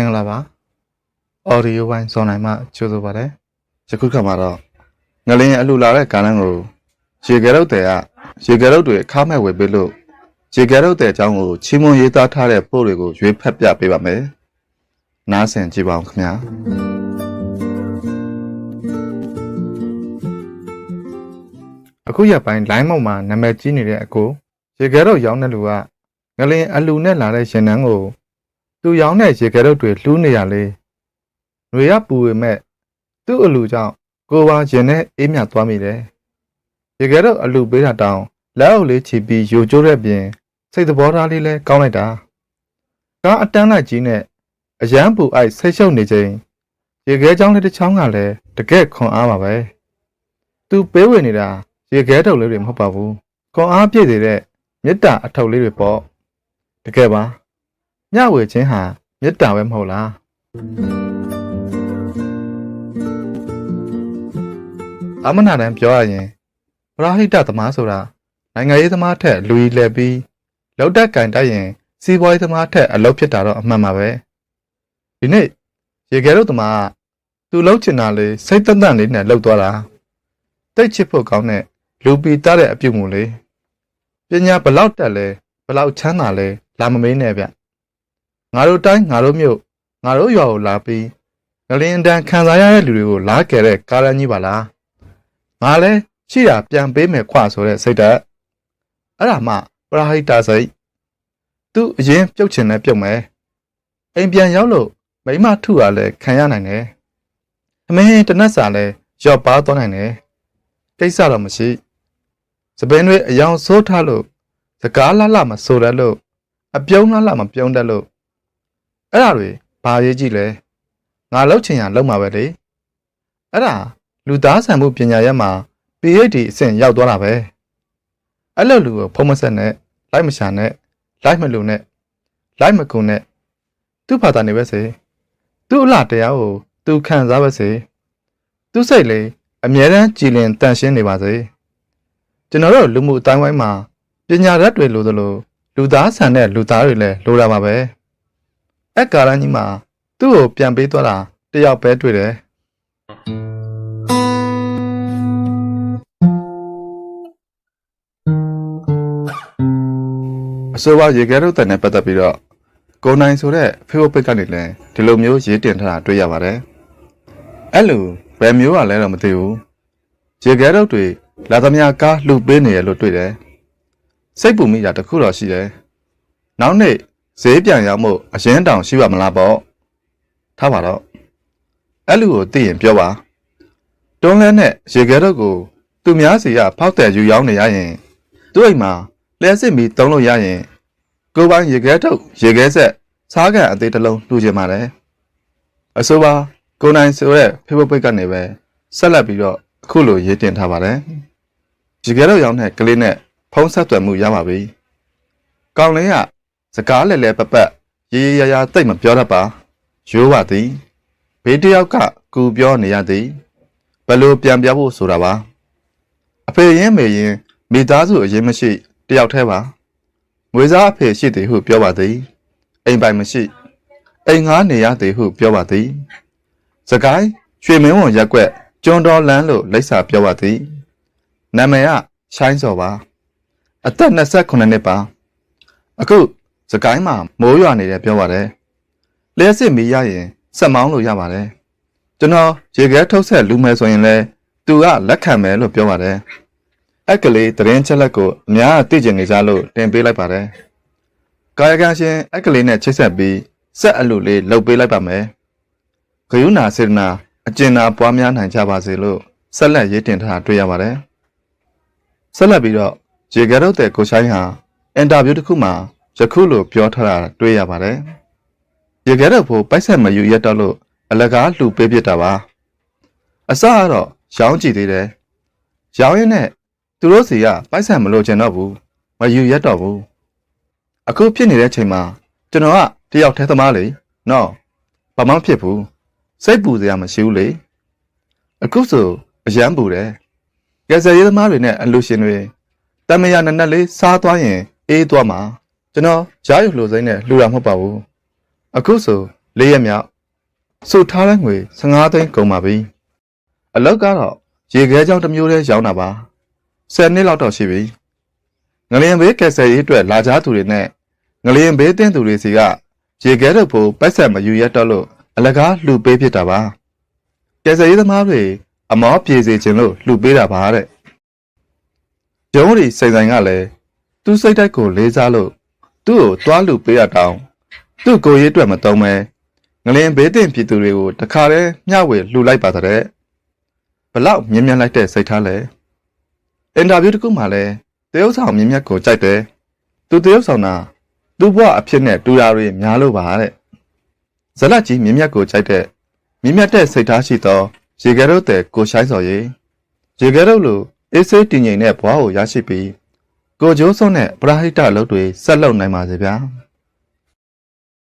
င်္ဂလာပါ audio ဝိုင်းစောနိုင်မှကြိုးဆိုပါရစေယခုခါမှာတော့ငလင်းအလှလာတဲ့ကားလမ်းကိုရေကရုတ်တဲ့ကရေကရုတ်တွေခါမဲ့ဝယ်ပေးလို့ရေကရုတ်တဲ့အကြောင်းကိုချီးမွမ်းရေးသားထားတဲ့ပို့တွေကိုရွေးဖက်ပြပေးပါမယ်နားဆင်ကြည့်ပါဦးခင်ဗျာအခုရက်ပိုင်း line မောက်မှာနာမည်ကြီးနေတဲ့အကိုရေကရုတ်ရောင်းတဲ့လူကငလင်းအလှနဲ့လာတဲ့ရှင်နန်းကို သူရောင်းတဲ့ရေကဲတုတ်တွေလှူးနေရလေ။တွေရပူပေမဲ့သူ့အလူကြောင့်ကိုပါရင်နဲ့အေးမြသွားမိတယ်။ရေကဲတုတ်အလူပေးတာတောင်လက်အုပ်လေးချီပြီးယိုကျိုးတဲ့ပြင်စိတ်သဘောထားလေးလဲကောင်းလိုက်တာ။ကားအတန်းလိုက်ကြီးနဲ့အရန်ပူအိုက်ဆိတ်ရှုပ်နေချိန်ရေခဲချောင်းလေးတစ်ချောင်းကလည်းတကက်ခွန်အားပါပဲ။သူပေးဝင်နေတာရေခဲတုတ်လေးတွေမဟုတ်ပါဘူး။ခွန်အားပြည့်နေတဲ့မေတ္တာအထုပ်လေးတွေပေါ့။တကယ်ပါ။ မျှဝေခြင်းဟာမေတ္တာပဲမဟုတ်လားအမနာတန်ပြောရရင်ပရာဟိတသမားဆိုတာနိုင်ငံရေးသမားထက်လူကြီးလဲပြီးလောက်တက်ကင်တိုက်ရင်စီးပွားရေးသမားထက်အလုပ်ဖြစ်တာတော့အမှန်ပါပဲဒီနေ့ရေခဲတို့သမားကသူလှုပ်ချင်တာလေးစိတ်သက်သက်လေးနဲ့လှုပ်သွားတာတိတ်ချစ်ဖို့ကောင်းတဲ့လူပီတတဲ့အပြုတ်မှုလေးပညာဘလောက်တက်လဲဘလောက်ချမ်းသာလဲလာမမေးနဲ့ဗျ ငါတို့တိုင်းငါတို့မြို့ငါတို့ရွာကိုလာပြီးငလင်းတန်းခံစားရတဲ့လူတွေကိုလာကယ်တဲ့ကားရန်ကြီးပါလားငါလဲရှိတာပြန်ပေးမယ်ခွဆိုတဲ့စိတ်ဓာတ်အဲ့ဒါမှပရာဟိတစိတ်သူအရင်ပြုတ်ချင်လဲပြုတ်မယ်အိမ်ပြန်ရောက်လို့မိမထုရလဲခံရနိုင်တယ်အမင်းတနက်စာလဲရော့ပါသွားနိုင်တယ်ကိစ္စတော့မရှိစပင်းတွေအယောင်ဆိုးထားလို့စကားလှလှမဆိုရလို့အပြုံးလှလှမပြုံးတတ်လို့ အဲ့ဒါတွေဘာရေးကြည့်လဲငါလောက်ချင်ရလောက်မှာပဲလေအဲ့ဒါလူသားဆန်မှုပညာရက်မှာ PhD အဆင့်ရောက်သွားတာပဲအဲ့လိုလူကိုဖုံးမဆက်နဲ့လိုက်မရှာနဲ့လိုက်မလူနဲ့လိုက်မကုံနဲ့သူ့ဘာသာနေပဲစေသူ့အလားတရားကိုသူခံစားပဲစေသူ့စိတ်လေးအမြဲတမ်းကြည်လင်တန်ရှင်းနေပါစေကျွန်တော်တို့လူမှုအတိုင်းဝိုင်းမှာပညာတတ်တွေလိုသလိုလူသားဆန်တဲ့လူသားတွေလည်းလိုတာပါပဲ အဲ့ကာရန်ကြီးမှာသူ့ကိုပြန်ပေးသွားတာတယောက်ပဲတွေ့တယ်အဆိုပါရေခဲတို့တန်နဲ့ပတ်သက်ပြီးတော့ကိုနိုင်ဆိုတဲ့ Facebook ကနေလည်းဒီလိုမျိုးရေးတင်ထားတာတွေ့ရပါတယ်အဲ့လိုဘယ်မျိုးကလဲတော့မသိဘူးရေခဲတို့တွေလာသမျှကားလှုပ်ပေးနေရလို့တွေ့တယ်စိတ်ပူမိတာတခုတော့ရှိတယ်နောက်နေ့ ဈေးပြန်ရောက်မှုအရင်တောင်ရှိပါမလားပေါ့ထားပါတော့အဲ့လူကိုသိရင်ပြောပါတွန်းလဲနဲ့ရေခဲတော့ကိုသူများစီကဖောက်တယ်ယူရောက်နေရရင်သူ့အိမ်မှာလျှက်စစ်မီတုံးလို့ရရင်ကိုယ်ပိုင်ရေခဲထုတ်ရေခဲဆက်စားကန်အသေးတစ်လုံးလှူချင်ပါတယ်အဆိုပါကိုနိုင်ဆိုတဲ့ Facebook ကနေပဲဆက်လက်ပြီးတော့အခုလိုရေးတင်ထားပါတယ်ရေခဲတော့ရောက်တဲ့ကလေးနဲ့ဖုံးဆက်သွယ်မှုရပါပြီကောင်းလင်းက စကားလဲလဲပပက်ရေရေရရတိတ်မပြောတတ်ပါရိုးပါသည်ဘေးတယောက်ကကူပြောနေရသည်ဘယ်လိုပြန်ပြဖို့ဆိုတာပါအဖေရင်မေရင်မိသားစုအရင်မရှိတယောက်တည်းပါငွေစားအဖေရှိသည်ဟုပြောပါသည်အိမ်ပိုင်မရှိအိမ်ငားနေရသည်ဟုပြောပါသည်စကိုင်းရွှေမင်းဝန်ရက်ွက်ကျွန်းတော်လန်းလို့လိပ်စာပြောပါသည်နာမည်ကရှိုင်းစော်ပါအသက်28နှစ်ပါအခု စကိုင်းမှာမိုးရွာနေတယ်ပြောပါတယ်လျှက်စစ်မီးရရင်ဆက်မောင်းလို့ရပါတယ်ကျွန်တော်ရေခဲထုတ်ဆက်လူမယ်ဆိုရင်လဲသူကလက်ခံမယ်လို့ပြောပါတယ်အက်ကလေးတရင်ချက်လက်ကိုအများအသိကျင်နေကြလို့တင်ပေးလိုက်ပါတယ်ကာယကံရှင်အက်ကလေးနဲ့ချိတ်ဆက်ပြီးဆက်အလူလေးလှုပ်ပေးလိုက်ပါမယ်ဂယုဏစေတနာအကျဉ်းနာပွားများနိုင်ကြပါစေလို့ဆက်လက်ရေးတင်ထားတာတွေ့ရပါတယ်ဆက်လက်ပြီးတော့ရေခဲထုတ်တဲ့ကိုချိုင်းဟာအင်တာဗျူးတစ်ခုမှာ ယခုလိုပြောထားတာတွေ့ရပါတယ်။ရေခဲတော့ဖို့ပိုက်ဆက်မယူရက်တော့လို့အလကားလှူပေးပြစ်တာပါ။အစကတော့ရောင်းကြည့်သေးတယ်။ရောင်းရင်နဲ့သူတို့စီကပိုက်ဆက်မလို့ချင်တော့ဘူး။မယူရက်တော့ဘူး။အခုဖြစ်နေတဲ့ချိန်မှာကျွန်တော်ကတယောက်ထဲသမားလေ။နော်။ဘာမှမဖြစ်ဘူး။စိတ်ပူစရာမရှိဘူးလေ။အခုဆိုအရန်ပူတယ်။ကယ်ဆယ်ရေးသမားတွေနဲ့အလူရှင်တွေတမယာနက်နက်လေးစားသွားရင်အေးသွားမှာ ကျွန်တော်ရားရုပ်လှိုစိမ့်နဲ့လှူတာမဟုတ်ပါဘူးအခုဆိုလေးရက်မြောက်စုထားတဲ့ငွေ15သိန်းကုန်ပါပြီအလောက်ကတော့ရေခဲကြောင်တစ်မျိုးတည်းရောင်းတာပါ10နှစ်လောက်တော့ရှိပြီငလျင်ဘေးကက်ဆယ်ရေးအတွက်လာကြသူတွေနဲ့ငလျင်ဘေးတင်းသူတွေစီကရေခဲတော့ဖို့ပိုက်ဆက်မယူရတော့လို့အလကားလှူပေးဖြစ်တာပါကက်ဆယ်ရေးသမားတွေအမောပြေစေခြင်းလို့လှူပေးတာပါတဲ့ရုံးရီစိန်ဆိုင်ကလည်းသူ့စိတ်တိုက်ကိုလေးစားလို့ သူ့ကိုတွားလှူပေးရတောင်းသူ့ကိုယ်ရေးအတွက်မတုံးပဲငလျင်ဘေးတင်ပြည်သူတွေကိုတခါတည်းမျှဝေလှူလိုက်ပါတဲ့ဘလောက်မြင်မြန်လိုက်တဲ့စိတ်ထားလဲအင်တာဗျူးတစ်ခုမှလည်းတရုတ်ဆောင်မြင်မြတ်ကိုကြိုက်တယ်သူတရုတ်ဆောင်တာသူ့ဘဝအဖြစ်နဲ့တူတာတွေများလို့ပါတဲ့ဇလတ်ကြီးမြင်မြတ်ကိုကြိုက်တဲ့မြင်မြတ်တဲ့စိတ်ထားရှိသောရေကဲတို့တဲ့ကိုရှိုင်းစော်ရေရေကဲတို့လိုအေးဆေးတည်ငြိမ်တဲ့ဘဝကိုရရှိပြီး ကိုကျိုးစွန်းတဲ့ပရာဟိတအလုပ်တွေဆက်လုပ်နိုင်ပါစေဗျာ။